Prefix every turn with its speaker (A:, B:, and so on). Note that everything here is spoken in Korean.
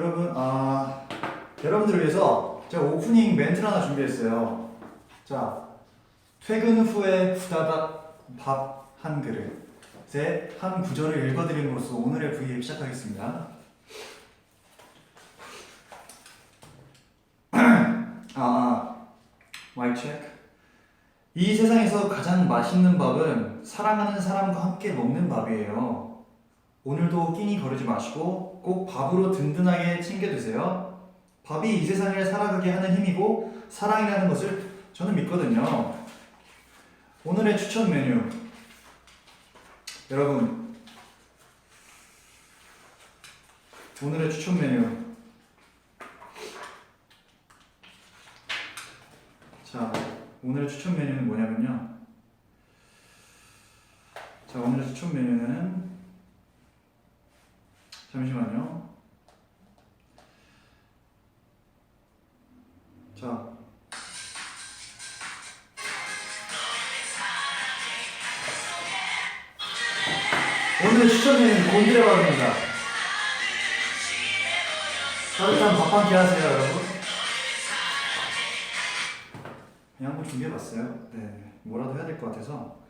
A: 여러분, 아, 여러분들을 위해서 제가 오프닝 멘트를 하나 준비했어요. 자, 퇴근 후에 후다닥 밥 한 그릇의 한 구절을 읽어드림으로써 오늘의 V앱 시작하겠습니다. 아, 아, 마이 체크. 이 세상에서 가장 맛있는 밥은 사랑하는 사람과 함께 먹는 밥이에요. 오늘도 끼니 거르지 마시고 꼭 밥으로 든든하게 챙겨 드세요. 밥이 이 세상을 살아가게 하는 힘이고 사랑이라는 것을 저는 믿거든요. 오늘의 추천 메뉴. 여러분, 오늘의 추천 메뉴. 자, 오늘의 추천 메뉴는 뭐냐면요. 자, 오늘의 추천 메뉴는 잠시만요. 자. 오늘의 추천 메뉴는 곤드레밥입니다. 따뜻한 밥한 끼 하세요, 여러분. 그냥 한번 준비해봤어요. 네, 뭐라도 해야 될 것 같아서.